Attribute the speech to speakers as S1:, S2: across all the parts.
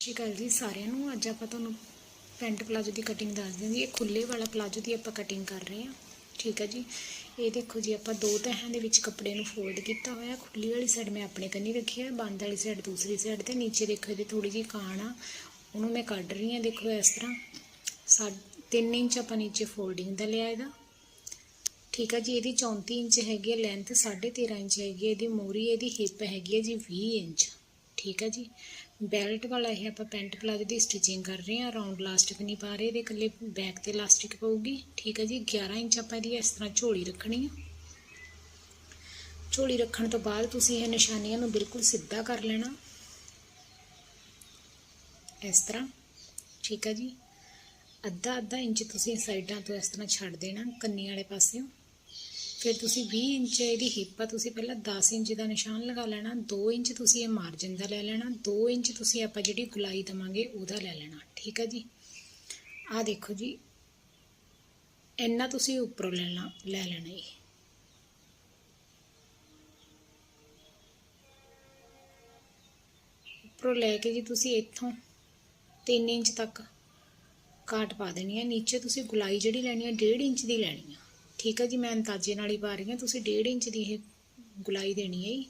S1: ਸਤਿ ਸ਼੍ਰੀ ਅਕਾਲ ਜੀ ਸਾਰਿਆਂ ਨੂੰ, ਅੱਜ ਆਪਾਂ ਤੁਹਾਨੂੰ ਪੈਂਟ ਪਲਾਜੋ ਦੀ ਕਟਿੰਗ ਦੱਸ ਦਿੰਦੀ ਇਹ ਖੁੱਲੇ ਵਾਲਾ ਪਲਾਜੋ ਦੀ ਆਪਾਂ ਕਟਿੰਗ ਕਰ ਰਹੇ ਹਾਂ। ਠੀਕ ਹੈ ਜੀ? ਇਹ ਦੇਖੋ ਜੀ, ਆਪਾਂ ਦੋ ਤਹਾਂ ਦੇ ਵਿੱਚ ਕੱਪੜੇ ਨੂੰ ਫੋਲਡ ਕੀਤਾ ਹੋਇਆ। ਖੁੱਲੀ ਵਾਲੀ ਸਾਈਡ ਮੈਂ ਆਪਣੇ ਕੰਨੀ ਰੱਖੀ ਹੈ ਬੰਦ ਵਾਲੀ ਸਾਈਡ ਦੂਸਰੀ ਸਾਈਡ ਤੇ। ਨੀਚੇ ਦੇਖੋ ਇਹਦੇ ਥੋੜੀ ਜਿਹੀ ਕਾਣ ਆ, ਉਹਨੂੰ ਮੈਂ ਕੱਢ ਰਹੀ ਹਾਂ। ਦੇਖੋ ਇਸ ਤਰ੍ਹਾਂ ਸਾ 3 ਇੰਚ ਆਪਾਂ ਨੀਚੇ ਫੋਲਡਿੰਗ ਦਾ ਲਿਆ ਇਹਦਾ। ਠੀਕ ਹੈ ਜੀ, ਇਹਦੀ 34 ਇੰਚ ਹੈਗੀ ਹੈ ਲੈਂਥ 13.5 ਇੰਚ ਹੈਗੀ ਹੈ, ਇਹਦੀ ਮੋਰੀ ਇਹਦੀ ਹਿੱਪ ਹੈਗੀ ਹੈ ਜੀ 20 ਇੰਚ। ਠੀਕ ਹੈ ਜੀ। ਬੈਲਟ ਵਾਲਾ ਇਹ ਆਪਾਂ ਪੈਂਟ ਪਲਾਜੋ ਦੀ ਸਟਿਚਿੰਗ ਕਰ ਰਹੇ ਹਾਂ। ਰਾਉਂਡ ਲਾਸਟਿਕ ਨਹੀਂ ਪਾ ਰਹੇ, ਇਹਦੇ ਇਕੱਲੇ ਬੈਕ ਤੇ ਲਾਸਟਿਕ ਪਊਗੀ। ਠੀਕ ਹੈ ਜੀ 11 ਇੰਚ ਆਪਾਂ ਇਹਦੀ ਇਸ ਤਰ੍ਹਾਂ ਝੋਲੀ ਰੱਖਣੀ ਹੈ ਝੋਲੀ ਰੱਖਣ ਤੋਂ ਬਾਅਦ ਤੁਸੀਂ ਇਹ ਨਿਸ਼ਾਨੀਆਂ ਨੂੰ ਬਿਲਕੁਲ ਸਿੱਧਾ ਕਰ ਲੈਣਾ। ਇਸ ਤਰ੍ਹਾਂ। ਠੀਕ ਹੈ ਜੀ। ਅੱਧਾ ਅੱਧਾ ਇੰਚ ਤੁਸੀਂ ਸਾਈਡਾਂ ਤੋਂ ਇਸ ਤਰ੍ਹਾਂ ਛੱਡ ਦੇਣਾ, ਕੰਨੀ ਵਾਲੇ ਪਾਸਿਓਂ। ਫਿਰ ਤੁਸੀਂ 20 ਇੰਚ ਇਹਦੀ ਹਿੱਪ ਆ, ਤੁਸੀਂ ਪਹਿਲਾਂ 10 ਇੰਚ ਦਾ ਨਿਸ਼ਾਨ ਲਗਾ ਲੈਣਾ 2 ਇੰਚ ਤੁਸੀਂ ਇਹ ਮਾਰਜਨ ਦਾ ਲੈ ਲੈਣਾ 2 ਇੰਚ ਤੁਸੀਂ ਆਪਾਂ ਜਿਹੜੀ ਗੁਲਾਈ ਦਵਾਂਗੇ ਉਹਦਾ ਲੈ ਲੈਣਾ, ਠੀਕ ਹੈ ਜੀ? ਆਹ ਦੇਖੋ ਜੀ, ਇੰਨਾ ਤੁਸੀਂ ਉੱਪਰੋਂ ਲੈਣਾ, ਲੈ ਲੈਣਾ ਜੀ ਉੱਪਰੋਂ ਲੈ ਕੇ ਜੀ ਤੁਸੀਂ ਇੱਥੋਂ 3 ਇੰਚ ਤੱਕ ਕਾਟ ਪਾ ਦੇਣੀ ਹੈ ਨੀਚੇ ਤੁਸੀਂ ਗੁਲਾਈ ਜਿਹੜੀ ਲੈਣੀ ਹੈ 1.5 ਇੰਚ ਦੀ ਲੈਣੀ ਹੈ ਠੀਕ ਹੈ ਜੀ, ਮੈਂ ਅੰਦਾਜ਼ੇ ਨਾਲ ਹੀ ਪਾ ਰਹੀ ਹਾਂ। ਤੁਸੀਂ 1.5 ਇੰਚ ਦੀ ਇਹ ਗੁਲਾਈ ਦੇਣੀ ਹੈ ਜੀ।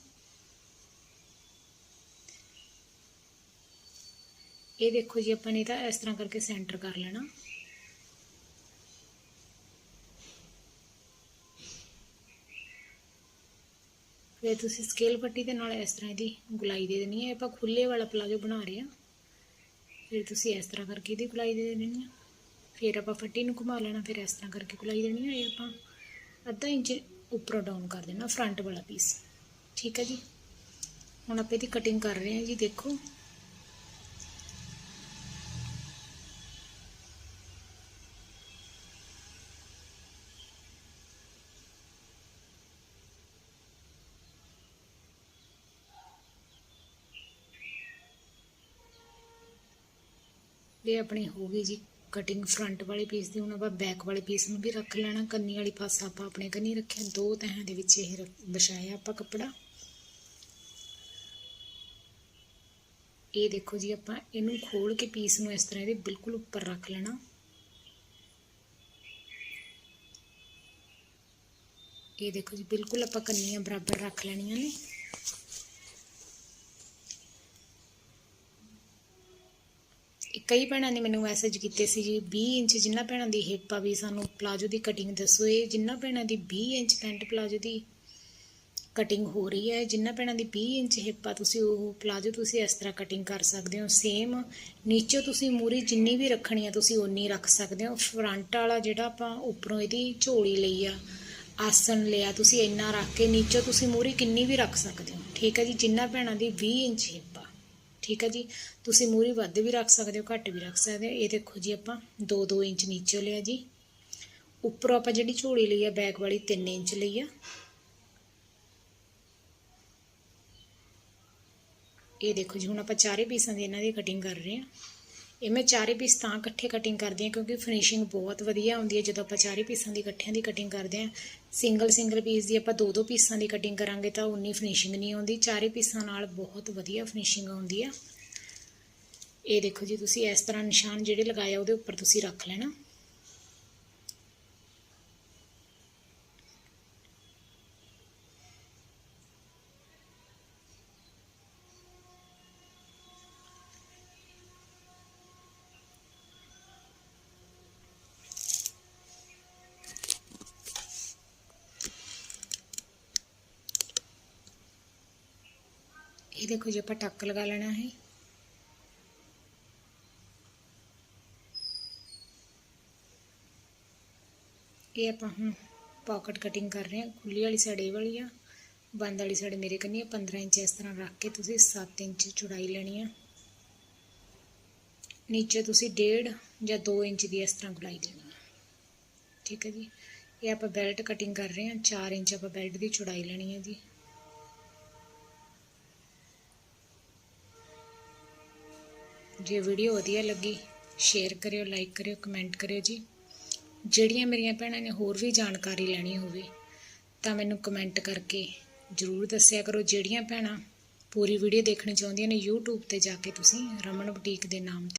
S1: ਇਹ ਦੇਖੋ ਜੀ, ਆਪਾਂ ਨੇ ਤਾਂ ਇਸ ਤਰ੍ਹਾਂ ਕਰਕੇ ਸੈਂਟਰ ਕਰ ਲੈਣਾ। ਫਿਰ ਤੁਸੀਂ ਸਕੇਲ ਪੱਟੀ ਦੇ ਨਾਲ ਇਸ ਤਰ੍ਹਾਂ ਇਹਦੀ ਗੁਲਾਈ ਦੇ ਦੇਣੀ ਹੈ। ਆਪਾਂ ਖੁੱਲੇ ਵਾਲਾ ਪਲਾਜੋ ਬਣਾ ਰਹੇ ਹਾਂ। ਫਿਰ ਤੁਸੀਂ ਇਸ ਤਰ੍ਹਾਂ ਕਰਕੇ ਇਹਦੀ ਗੁਲਾਈ ਦੇ ਦੇਣੀ ਹੈ। ਫਿਰ ਆਪਾਂ ਫੱਟੀ ਨੂੰ ਘੁਮਾ ਲੈਣਾ, ਫਿਰ ਇਸ ਤਰ੍ਹਾਂ ਕਰਕੇ ਗੁਲਾਈ ਦੇਣੀ ਹੈ ਆਪਾਂ। ਅੱਧਾ ਇੰਚ ਉੱਪਰੋਂ ਡਾਊਨ ਕਰ ਦੇਣਾ ਫਰੰਟ ਵਾਲਾ ਪੀਸ ਠੀਕ ਹੈ ਜੀ? ਹੁਣ ਆਪਾਂ ਇਹਦੀ ਕਟਿੰਗ ਕਰ ਰਹੇ ਹਾਂ ਜੀ, ਦੇਖੋ। ਇਹ ਆਪਣੀ ਹੋ ਗਈ ਜੀ। ਕਟਿੰਗ ਫਰੰਟ ਵਾਲੇ ਪੀਸ ਦੀ, ਹੁਣ ਆਪਾਂ ਬੈਕ ਵਾਲੇ ਪੀਸ ਨੂੰ ਵੀ ਰੱਖ ਲੈਣਾ। ਕੰਨੀ ਵਾਲੀ ਪਾਸਾ ਆਪਾਂ ਆਪਣੇ ਕੰਨੀ ਰੱਖਿਆ। ਦੋ ਤਹਾਂ ਦੇ ਵਿੱਚ ਇਹ ਰੱਖ- ਵਿਛਾਇਆ ਆਪਾਂ ਕੱਪੜਾ। ਇਹ ਦੇਖੋ ਜੀ, ਆਪਾਂ ਇਹਨੂੰ ਖੋਲ ਕੇ ਪੀਸ ਨੂੰ ਇਸ ਤਰ੍ਹਾਂ ਇਹਦੇ ਬਿਲਕੁਲ ਉੱਪਰ ਰੱਖ ਲੈਣਾ। ਇਹ ਦੇਖੋ ਜੀ, ਬਿਲਕੁਲ ਆਪਾਂ ਕੰਨੀਆਂ ਬਰਾਬਰ ਰੱਖ ਲੈਣੀਆਂ ਨੇ। ਕਈ ਭੈਣਾਂ ਨੇ ਮੈਨੂੰ ਮੈਸੇਜ ਕੀਤੇ ਸੀ ਜੀ 20 ਇੰਚ ਜਿੰਨਾ ਭੈਣਾਂ ਦੀ ਹਿੱਪ ਆ ਵੀ ਸਾਨੂੰ ਪਲਾਜੋ ਦੀ ਕਟਿੰਗ ਦੱਸੋ, ਇਹ ਜਿੰਨਾ ਭੈਣਾਂ ਦੀ 20 ਇੰਚ ਪੈਂਟ ਪਲਾਜੋ ਦੀ ਕਟਿੰਗ ਹੋ ਰਹੀ ਹੈ, ਜਿੰਨਾ ਭੈਣਾਂ ਦੀ 20 ਇੰਚ ਹਿੱਪ ਆ, ਤੁਸੀਂ ਉਹ ਪਲਾਜੋ ਤੁਸੀਂ ਇਸ ਤਰ੍ਹਾਂ ਕਟਿੰਗ ਕਰ ਸਕਦੇ ਹੋ ਸੇਮ ਨੀਚੇ ਤੁਸੀਂ ਮੂਰੀ ਜਿੰਨੀ ਵੀ ਰੱਖਣੀ ਆ, ਤੁਸੀਂ ਓਨੀ ਰੱਖ ਸਕਦੇ ਹੋ ਫਰੰਟ ਵਾਲਾ ਜਿਹੜਾ ਆਪਾਂ ਉੱਪਰੋਂ ਇਹਦੀ ਝੋਲੀ ਲਈ ਆ ਆਸਨ ਲਿਆ, ਤੁਸੀਂ ਇੰਨਾ ਰੱਖ ਕੇ ਨੀਚੇ ਤੁਸੀਂ ਮੂਰੀ ਕਿੰਨੀ ਵੀ ਰੱਖ ਸਕਦੇ ਹੋ, ਠੀਕ ਹੈ ਜੀ, ਜਿੰਨਾ ਭੈਣਾਂ ਦੀ 20 ਇੰਚ ਹਿੱਪ ਠੀਕ ਹੈ ਜੀ। ਤੁਸੀਂ ਮੂਰੀ ਵੱਧ ਵੀ ਰੱਖ ਸਕਦੇ ਹੋ, ਘੱਟ ਵੀ ਰੱਖ ਸਕਦੇ ਹੋ। ਇਹ ਦੇਖੋ ਜੀ ਆਪਾਂ 2-2 ਇੰਚ ਨੀਚੇ ਲਿਆ ਜੀ। ਉੱਪਰੋਂ ਆਪਾਂ ਜਿਹੜੀ ਝੋਲੀ ਲਈ ਆ, ਬੈਕ ਵਾਲੀ 3 ਇੰਚ ਲਈ ਆ। ਇਹ ਦੇਖੋ ਜੀ, ਹੁਣ ਆਪਾਂ ਚਾਰੇ ਪੀਸਾਂ ਦੀ ਇਹਨਾਂ ਦੀ ਕਟਿੰਗ ਕਰ ਰਹੇ ਹਾਂ। ਇਹ ਮੈਂ ਚਾਰੇ ਪੀਸ ਤਾਂ ਇਕੱਠੇ ਕਟਿੰਗ ਕਰਦੀ ਹਾਂ ਕਿਉਂਕਿ ਫਿਨਿਸ਼ਿੰਗ ਬਹੁਤ ਵਧੀਆ ਹੁੰਦੀ ਹੈ, ਜਦੋਂ ਆਪਾਂ ਚਾਰੇ ਪੀਸਾਂ ਦੀ ਇਕੱਠਿਆਂ ਦੀ ਕਟਿੰਗ ਕਰਦੇ ਹਾਂ ਸਿੰਗਲ ਸਿੰਗਲ ਪੀਸ ਦੀ ਆਪਾਂ ਦੋ ਦੋ ਪੀਸਾਂ ਦੀ ਕਟਿੰਗ ਕਰਾਂਗੇ ਤਾਂ ਉਨੀ ਫਿਨਿਸ਼ਿੰਗ ਨਹੀਂ ਆਉਂਦੀ, ਚਾਰੇ ਪੀਸਾਂ ਨਾਲ ਬਹੁਤ ਵਧੀਆ ਫਿਨਿਸ਼ਿੰਗ ਆਉਂਦੀ ਆ। ਇਹ ਦੇਖੋ ਜੀ, ਤੁਸੀਂ ਇਸ ਤਰ੍ਹਾਂ ਨਿਸ਼ਾਨ ਜਿਹੜੇ ਲਗਾਏ ਉਹਦੇ ਉੱਪਰ ਤੁਸੀਂ ਰੱਖ ਲੈਣਾ। ਇਹ ਦੇਖੋ ਜੀ, ਆਪਾਂ ਟੱਕ ਲਗਾ ਲੈਣਾ ਹੈ ਇਹ ਆਪਾਂ ਹੁਣ ਪਾਕਟ ਕਟਿੰਗ ਕਰ ਰਹੇ ਹਾਂ। ਖੁੱਲੀ ਵਾਲੀ ਸਾਈਡ ਇਹ ਵਾਲੀ ਆ, ਬੰਦ ਵਾਲੀ ਸਾਈਡ ਮੇਰੇ ਕੰਨੀ ਆ। 15 ਇੰਚ ਇਸ ਤਰ੍ਹਾਂ ਰੱਖ ਕੇ ਤੁਸੀਂ 7 ਇੰਚ ਚੌੜਾਈ ਲੈਣੀ ਆ। ਨੀਚੇ ਤੁਸੀਂ 1.5 ਜਾਂ 2 ਇੰਚ ਦੀ ਇਸ ਤਰ੍ਹਾਂ ਗੁਲਾਈ ਦੇਣੀ ਆ। ਠੀਕ ਹੈ ਜੀ। ਇਹ ਆਪਾਂ ਬੈਲਟ ਕਟਿੰਗ ਕਰ ਰਹੇ ਹਾਂ। 4 ਇੰਚ ਆਪਾਂ ਬੈਲਟ ਦੀ ਚੌੜਾਈ ਲੈਣੀ ਹੈ ਜੀ। ਜੇ ਵੀਡੀਓ ਵਧੀਆ ਲੱਗੀ ਸ਼ੇਅਰ ਕਰਿਓ ਲਾਈਕ ਕਰਿਓ ਕਮੈਂਟ ਕਰਿਓ ਜੀ। ਜਿਹੜੀਆਂ ਮੇਰੀਆਂ ਭੈਣਾਂ ਨੇ ਹੋਰ ਵੀ ਜਾਣਕਾਰੀ ਲੈਣੀ ਹੋਵੇ, ਤਾਂ ਮੈਨੂੰ ਕਮੈਂਟ ਕਰਕੇ ਜ਼ਰੂਰ ਦੱਸਿਆ ਕਰੋ। ਜਿਹੜੀਆਂ ਭੈਣਾਂ ਪੂਰੀ ਵੀਡੀਓ ਦੇਖਣੀ ਚਾਹੁੰਦੀਆਂ ਨੇ, YouTube ਤੇ ਜਾ ਕੇ ਤੁਸੀਂ ਰਮਨ ਬੁਟੀਕ ਦੇ ਨਾਮ ਤੇ